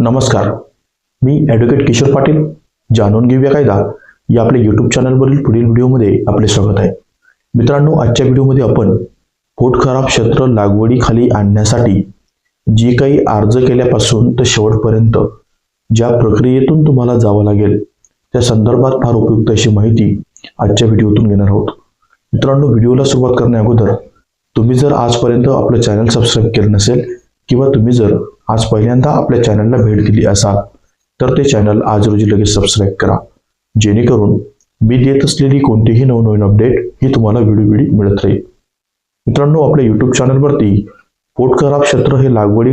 नमस्कार. मी ॲडव्होकेट किशोर पाटील. जाणून घेऊया कायदा. या आपल्या यूट्यूब चॅनलवरील पुढील व्हिडिओमध्ये आपले स्वागत आहे. मित्रांनो आजच्या व्हिडिओमध्ये आपण पोट खराब क्षेत्र लागवडीखाली आणण्यासाठी जे काही अर्ज केल्यापासून तर शेवटपर्यंत ज्या प्रक्रियेतून तुम्हाला जावं लागेल त्या संदर्भात फार उपयुक्त अशी माहिती आजच्या व्हिडिओतून घेणार आहोत. मित्रांनो व्हिडिओला सुरुवात करण्या अगोदर तुम्ही जर आजपर्यंत आपलं चॅनल सबस्क्राईब केलं नसेल किंवा तुम्ही जर आज पहिल्यांदा आपल्या चॅनलला भेट दिली असाल तर ते चॅनल आज रोजी लगेच सबस्क्राईब करा. जेणेकरून मी देत असलेली कोणतीही नवनवीन अपडेट ही तुम्हाला वेळोवेळी मिळत राहील. मित्रांनो आपल्या यूट्यूब चॅनलवरती पोटखराब क्षेत्र हे लागवडी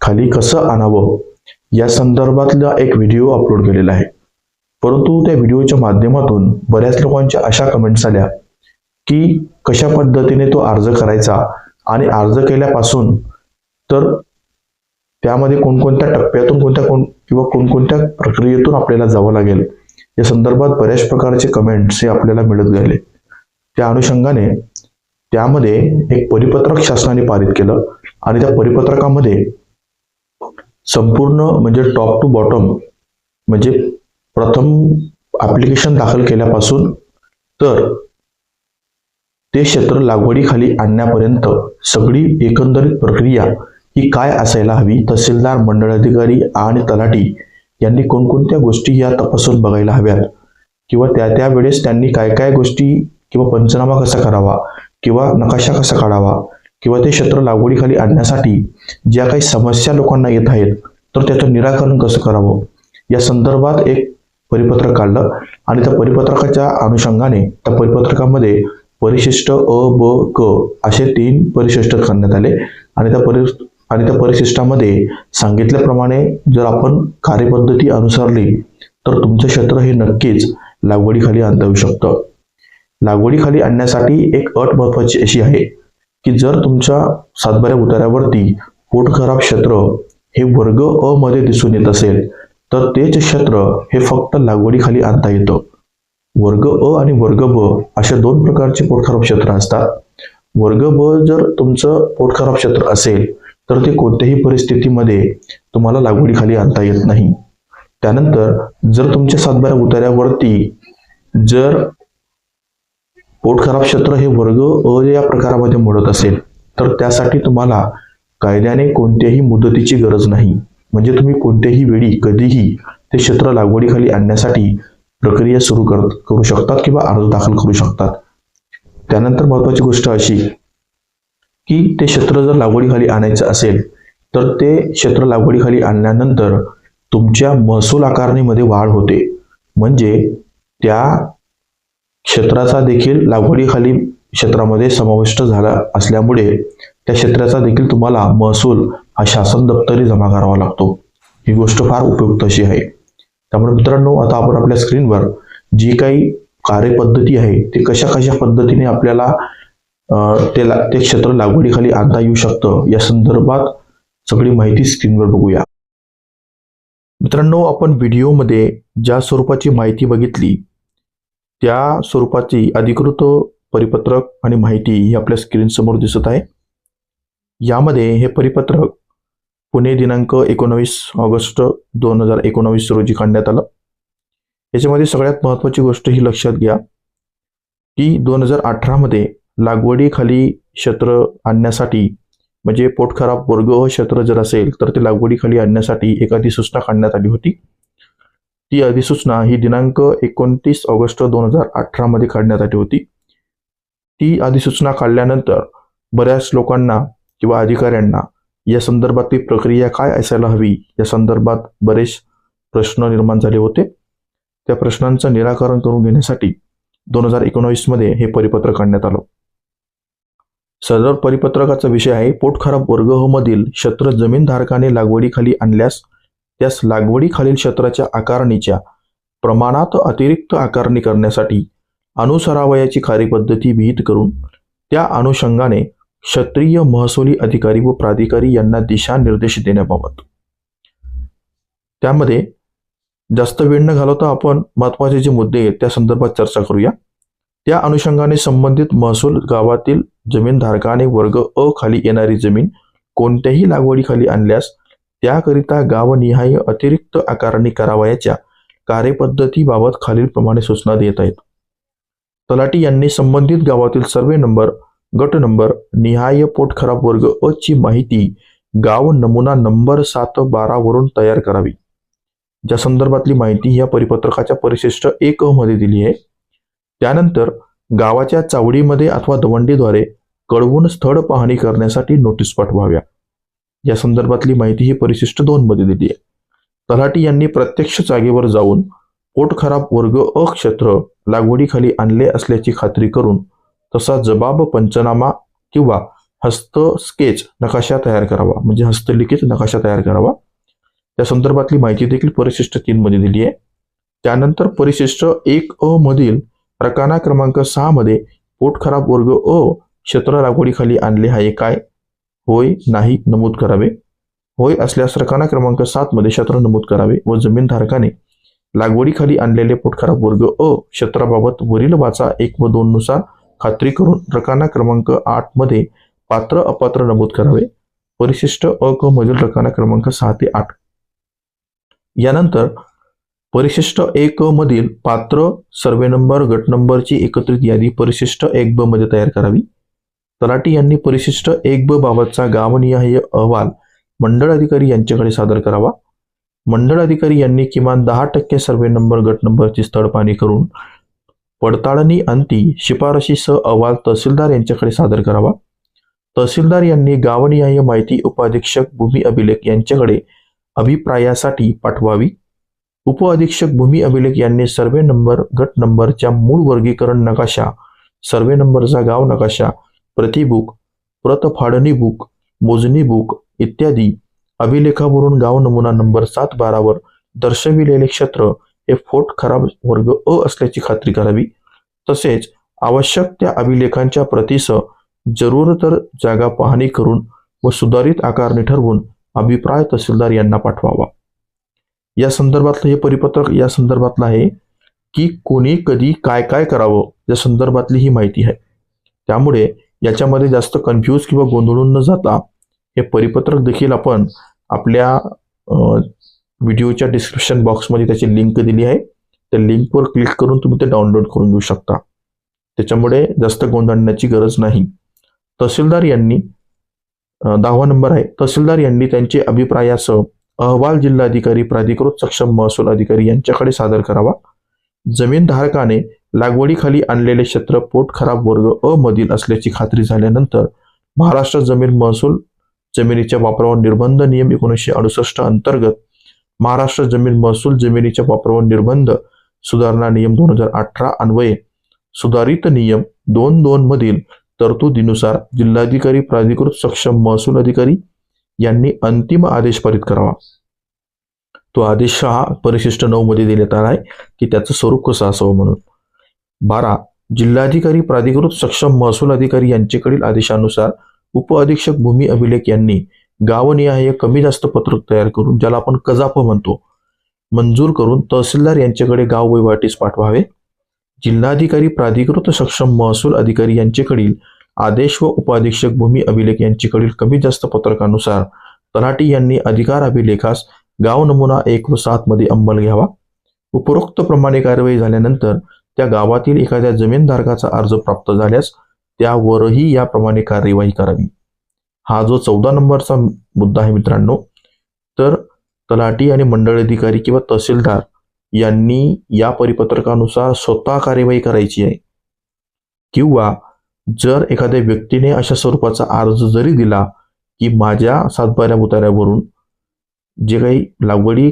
खाली कसं आणावं या संदर्भातला एक व्हिडिओ अपलोड केलेला आहे. परंतु त्या व्हिडिओच्या माध्यमातून बऱ्याच लोकांच्या अशा कमेंट्स आल्या की कशा पद्धतीने तो अर्ज करायचा आणि अर्ज केल्यापासून तर त्यामध्ये कोणकोणत्या टप्प्यातून कोणत्या कोण किंवा कोणकोणत्या प्रक्रियेतून आपल्याला जावं लागेल या संदर्भात बऱ्याच प्रकारचे कमेंट्स हे आपल्याला मिळत गेले. त्या अनुषंगाने त्यामध्ये एक परिपत्रक शासनाने पारित केलं आणि त्या परिपत्रकामध्ये संपूर्ण म्हणजे टॉप टू बॉटम म्हणजे प्रथम ॲप्लिकेशन दाखल केल्यापासून तर ते क्षेत्र लागवडीखाली आणण्यापर्यंत सगळी एकंदरीत प्रक्रिया ही काय असायला हवी? तहसीलदार मंडळाधिकारी आणि तलाठी यांनी कोणकोणत्या गोष्टी या तपासून बघायला हव्यात? किंवा त्या त्यावेळेस त्यांनी काय काय गोष्टी किंवा पंचनामा कसा करावा? किंवा नकाशा कसा काढावा? किंवा ते क्षेत्र लागवडीखाली आणण्यासाठी ज्या काही समस्या लोकांना येत आहेत तर त्याचं निराकरण कसं करावं? या संदर्भात एक परिपत्रक काढलं आणि त्या परिपत्रकाच्या अनुषंगाने त्या परिपत्रकामध्ये परिशिष्ट अ ब क असे तीन परिशिष्ट करण्यात आले आणि त्या परि आणि त्या परिशिष्टामध्ये सांगितल्याप्रमाणे जर आपण कार्यपद्धती अनुसरली तर तुमचं क्षेत्र हे नक्कीच लागवडीखाली आणता येऊ शकतं. लागवडीखाली आणण्यासाठी एक अट महत्वाची अशी आहे की जर तुमच्या सातबाऱ्या उतार्यावरती पोटखराब क्षेत्र हे वर्ग अ मध्ये दिसून येत असेल तर तेच क्षेत्र हे फक्त लागवडीखाली आणता येतं. वर्ग अ आणि वर्ग ब अशा दोन प्रकारचे पोटखराब क्षेत्र असतात. वर्ग ब जर तुमचं पोटखराब क्षेत्र असेल तर ते कोणत्याही परिस्थितीमध्ये तुम्हाला लागवडीखाली आणता येत नाही. त्यानंतर जर तुमच्या सातबाऱ्या उतार्यावरती जर पोटखराब क्षेत्र हे वर्ग अ या प्रकारामध्ये मोडत असेल तर त्यासाठी तुम्हाला कायद्याने कोणत्याही मुदतीची गरज नाही. म्हणजे तुम्ही कोणत्याही वेळी कधीही ते क्षेत्र लागवडीखाली आणण्यासाठी प्रक्रिया सुरू कर करू शकतात किंवा अर्ज दाखल करू शकतात. त्यानंतर महत्वाची गोष्ट अशी की ते क्षेत्र जर लागवडीखाली आणायचं असेल तर ते क्षेत्र लागवडीखाली आणल्यानंतर तुमच्या महसूल आकारणीमध्ये वाढ होते. म्हणजे त्या क्षेत्राचा देखील लागवडीखाली क्षेत्रामध्ये समाविष्ट झाला असल्यामुळे त्या क्षेत्राचा देखील तुम्हाला महसूल हा शासन दप्तरी जमा करावा लागतो. ही गोष्ट फार उपयुक्त अशी आहे. त्यामुळे मित्रांनो आता आपण आपल्या स्क्रीनवर जी काही कार्यपद्धती आहे ते कशा कशा पद्धतीने आपल्याला ते ला- ते क्षेत्र लागवडीखाली आणता येऊ शकतं. या संदर्भात सगळी माहिती स्क्रीनवर बघूया. मित्रांनो आपण व्हिडिओमध्ये ज्या स्वरूपाची माहिती बघितली त्या स्वरूपाची अधिकृत परिपत्रक आणि माहिती ही आपल्या स्क्रीनसमोर दिसत आहे. यामध्ये हे परिपत्रक पुणे दिनांक एकोणावीस ऑगस्ट दोन हजार एकोणावीस रोजी काढण्यात आलं. याच्यामध्ये सगळ्यात महत्त्वाची गोष्ट ही लक्षात घ्या की दोन हजार अठरामध्ये लागवडीखाली क्षेत्र आणण्यासाठी म्हणजे पोटखराब वर्ग क्षेत्र जर असेल तर ते लागवडीखाली आणण्यासाठी एक अधिसूचना काढण्यात आली होती. ती अधिसूचना ही दिनांक एकोणतीस ऑगस्ट दोन हजार अठरामध्ये काढण्यात आली होती. ती अधिसूचना काढल्यानंतर बऱ्याच लोकांना किंवा अधिकाऱ्यांना या संदर्भातली प्रक्रिया काय असायला हवी या संदर्भात बरेच प्रश्न निर्माण झाले होते. त्या प्रश्नांचं निराकरण करून घेण्यासाठी दोन हजार एकोणावीसमध्ये हे परिपत्र काढण्यात आलं. सदर परिपत्रकाचा विषय आहे पोटखराब वर्ग मधील क्षेत्र जमीनधारकाने लागवडीखाली आणल्यास त्यास लागवडीखालील क्षेत्राच्या आकारणीच्या प्रमाणात अतिरिक्त आकारणी करण्यासाठी अनुसरावयाची कार्यपद्धती विहित करून त्या अनुषंगाने क्षत्रिय महसुली अधिकारी व प्राधिकारी यांना दिशानिर्देश देण्याबाबत. त्यामध्ये जास्त वेळ न घालवता आपण महत्त्वाचे जे मुद्दे आहेत त्या संदर्भात चर्चा करूया. त्या अनुषंगाने संबंधित महसूल गावातील जमीनधारकाने वर्ग अ खाली येणारी जमीन कोणत्याही लागवडीखाली आणल्यास त्याकरिता गावनिहाय अतिरिक्त आकारणी करावयाच्या कार्यपद्धतीबाबत खालीलप्रमाणे सूचना देत आहेत. तलाटी यांनी संबंधित गावातील सर्वे नंबर गट नंबर निहाय पोट खराब वर्ग अ ची माहिती गाव नमुना नंबर सात बारा वरून तयार करावी. ज्या संदर्भातली माहिती या परिपत्रकाच्या परिशिष्ट एक अ मध्ये दिली आहे. त्यानंतर गावाच्या चावडीमध्ये अथवा दवंडीद्वारे कळवून स्थळ पाहणी करण्यासाठी नोटीस पाठवाव्या. या संदर्भातली माहिती ही परिशिष्ट दोन मध्ये दिली आहे. तलाठी यांनी प्रत्यक्ष जागेवर जाऊन पोट खराब वर्ग अ क्षेत्र लागवडीखाली आणले असल्याची खात्री करून तसा जबाब पंचनामा किंवा हस्त स्केच नकाशा तयार करावा. म्हणजे हस्तलिखित नकाशा तयार करावा. त्या संदर्भातली माहिती देखील परिशिष्ट तीन मध्ये दिली आहे. त्यानंतर परिशिष्ट एक अ मधील प्रकाना क्रमांक सहा मध्ये पोट खराब वर्ग अ क्षेत्र लागवडीखाली आणले आहे काय? होय नाही नमूद करावे. होय असल्यास रकाना क्रमांक सात मध्ये क्षेत्र नमूद करावे व जमीनधारकाने लागवडीखाली आणलेले पोटखराब वर्ग अ क्षेत्राबाबत वरील वाचा एक व दोन नुसार खात्री करून रकाना क्रमांक आठमध्ये पात्र अपात्र नमूद करावे. परिशिष्ट अ क मधील रकाना क्रमांक सहा ते आठ. यानंतर परिशिष्ट एक मधील पात्र सर्वे नंबर गट नंबरची एकत्रित यादी परिशिष्ट एक ब मध्ये तयार करावी. तलाठी यांनी परिशिष्ट एक ब बाबतचा गावनिहाय अहवाल मंडळ अधिकारी यांच्याकडे सादर करावा. मंडळ अधिकारी यांनी किमान दहा टक्के सर्वे नंबर गट नंबरची स्थळ पाहणी करून पडताळणी अंती शिफारशीसह अहवाल तहसीलदार यांच्याकडे सादर करावा. तहसीलदार यांनी गावनिहाय माहिती उपाधीक्षक भूमी अभिलेख यांच्याकडे अभिप्रायासाठी पाठवावी. उप अधीक्षक भूमी अभिलेख यांनी सर्वे नंबर गट नंबरच्या मूळ वर्गीकरण नकाशा सर्वे नंबरचा गाव नकाशा प्रतिबुक प्रत फाडणी बुक मोजणी बुक इत्यादी. अभिलेखावरून गाव नमुना नंबर सात बारावर दर्शविलेले क्षेत्र हे फोट खराब वर्ग अ असल्याची खात्री करावी. तसेच आवश्यक त्या अभिलेखांच्या प्रतीसह जरूर तर जागा पाहणी करून व सुधारित आकारणी ठरवून अभिप्राय तहसीलदार यांना पाठवावा. या संदर्भातलं हे परिपत्रक या संदर्भातलं आहे की कोणी कधी काय काय करावं या संदर्भातली ही माहिती आहे. त्यामुळे याच्यामध्ये जास्त कन्फ्यूज किंवा गोंधळून न जाता हे परिपत्रक देखील आपण आपल्या व्हिडिओच्या डिस्क्रिप्शन बॉक्समध्ये त्याची लिंक दिली आहे. त्या लिंकवर क्लिक करून तुम्ही ते डाउनलोड करून घेऊ शकता. त्याच्यामुळे जास्त गोंधळण्याची गरज नाही. तहसीलदार यांनी दहावा नंबर आहे. तहसीलदार यांनी त्यांचे अभिप्रायासह अहवाल जिल्हाधिकारी प्राधिकृत सक्षम महसूल अधिकारी यांच्याकडे सादर करावा. जमीनधारकाने लागवडीखाली आणलेले क्षेत्र पोट खराब वर्ग अ मधील असल्याची खात्री झाल्यानंतर महाराष्ट्र जमीन महसूल जमिनीच्या वापरावर निर्बंध नियम एकोणीसशे अडुसष्ट अंतर्गत महाराष्ट्र जमीन महसूल जमिनीच्या वापरावर निर्बंध सुधारणा नियम दोन हजार अठरा अन्वये सुधारित नियम दोन दोन मधील तरतुदीनुसार जिल्हाधिकारी प्राधिकृत सक्षम महसूल अधिकारी यांनी अंतिम आदेश पारित करावा. तो आदेश हा परिशिष्ट नऊ मध्ये देण्यात आला आहे की त्याचं स्वरूप कसं असावं म्हणून. बारा. जिल्हाधिकारी प्राधिकृत सक्षम महसूल अधिकारी यांच्याकडील आदेशानुसार उप अधीक्षक भूमी अभिलेख यांनी गावनिहाय कमी जास्त पत्रक तयार करून ज्याला आपण कजाप म्हणतो मंजूर करून तहसीलदार यांच्याकडे गाव वहिवाटीस पाठवावे. जिल्हाधिकारी प्राधिकृत सक्षम महसूल अधिकारी यांच्याकडील आदेश व उपाधीक्षक भूमी अभिलेख यांच्याकडील कमी जास्त पत्रकानुसार तलाठी यांनी अधिकार अभिलेखास गाव नमुना एक व सात मध्ये अंमल घ्यावा. उपरोक्त प्रमाणे कार्यवाही झाल्यानंतर त्या गावातील एखाद्या जमीनधारकाचा अर्ज प्राप्त झाल्यास त्यावरही याप्रमाणे कार्यवाही करावी. हा जो चौदा नंबरचा मुद्दा आहे मित्रांनो तर तलाठी आणि मंडळ अधिकारी किंवा तहसीलदार यांनी या परिपत्रकानुसार स्वतः कार्यवाही करायची आहे. किंवा जर एखाद्या व्यक्तीने अशा स्वरूपाचा अर्ज जरी दिला की माझ्या सातबाऱ्या उतार्यावरून जे काही लागवडी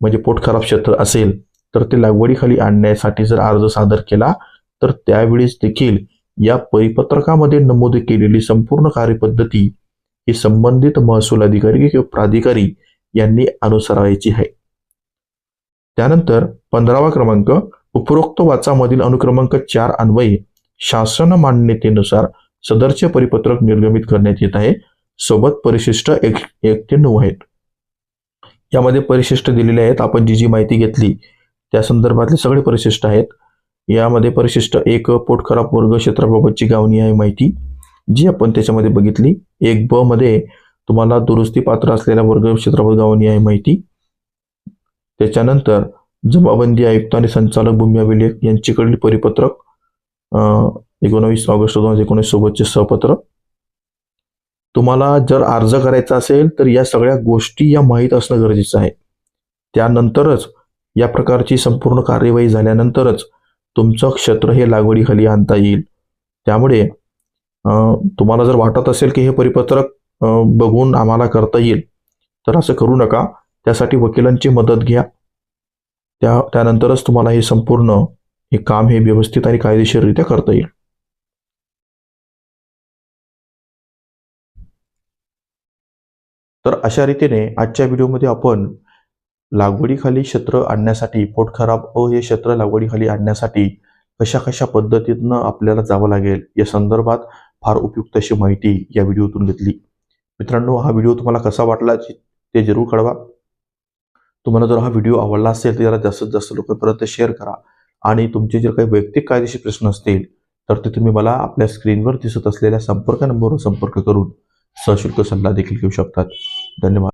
म्हणजे पोटखराब क्षेत्र असेल तर ते लागवडीखाली आणण्यासाठी जर अर्ज सादर केला तर त्यावेळेस देखील या परिपत्रकामध्ये नमूद केलेली संपूर्ण कार्यपद्धती ही संबंधित महसूल अधिकारी किंवा प्राधिकारी यांनी अनुसरायची आहे. त्यानंतर पंधरावा क्रमांक उपरोक्त वाचामधील अनुक्रमांक चार अन्वये शासन मान्यतेनुसार सदरचे परिपत्रक निर्गमित करण्यात येत आहे. सोबत परिशिष्ट एक एक ते नऊ आहेत. यामध्ये परिशिष्ट दिलेले आहेत. आपण जी जी माहिती घेतली त्या संदर्भातले सगळे परिशिष्ट आहेत. यामध्ये परिशिष्ट एक पोटखराब वर्ग क्षेत्राबाबतची गावणी आहे माहिती जी आपण त्याच्यामध्ये बघितली. एक ब मध्ये तुम्हाला दुरुस्ती पात्र असलेल्या वर्ग क्षेत्राबाबत गावणी आहे माहिती. त्याच्यानंतर जमाबंदी आयुक्त आणि संचालक भूमी अभिलेख यांच्याकडील परिपत्रक एकोणावीस ऑगस्ट दोन हजार एकोणीस सोबतचे सहपत्रक तुम्हाला जर अर्ज करायचा असेल तर या सगळ्या गोष्टी या माहीत असणं गरजेचं आहे. त्यानंतरच या प्रकारची संपूर्ण कार्यवाही झाल्यानंतरच तुमचं क्षेत्र हे लागवडीखाली आणता येईल. त्यामुळे तुम्हाला जर वाटत असेल की हे परिपत्रक बघून आम्हाला करता येईल तर असं करू नका. त्यासाठी वकिलांची मदत घ्या. त्या त्यानंतरच तुम्हाला हे संपूर्ण हे काम हे व्यवस्थित आणि कायदेशीररित्या करता येईल. तर अशा रीतीने आजच्या व्हिडिओमध्ये आपण लागवडीखाली क्षेत्र आणण्यासाठी पोट खराब व हे क्षेत्र लागवडीखाली आणण्यासाठी कशा कशा पद्धतीनं आपल्याला जावं लागेल या संदर्भात फार उपयुक्त अशी माहिती या व्हिडिओतून घेतली. मित्रांनो हा व्हिडिओ तुम्हाला कसा वाटला ते जरूर कळवा. तुम्हाला जर हा व्हिडिओ आवडला असेल तर याला जास्तीत जास्त लोकांपर्यंत शेअर करा. आणि तुमचे जर काही वैयक्तिक कायदेशीर प्रश्न असतील तर ते तुम्ही मला आपल्या स्क्रीनवर दिसत असलेल्या संपर्क नंबरवर संपर्क करून सशुल्क सल्ला देखील घेऊ शकतात. धन्यवाद.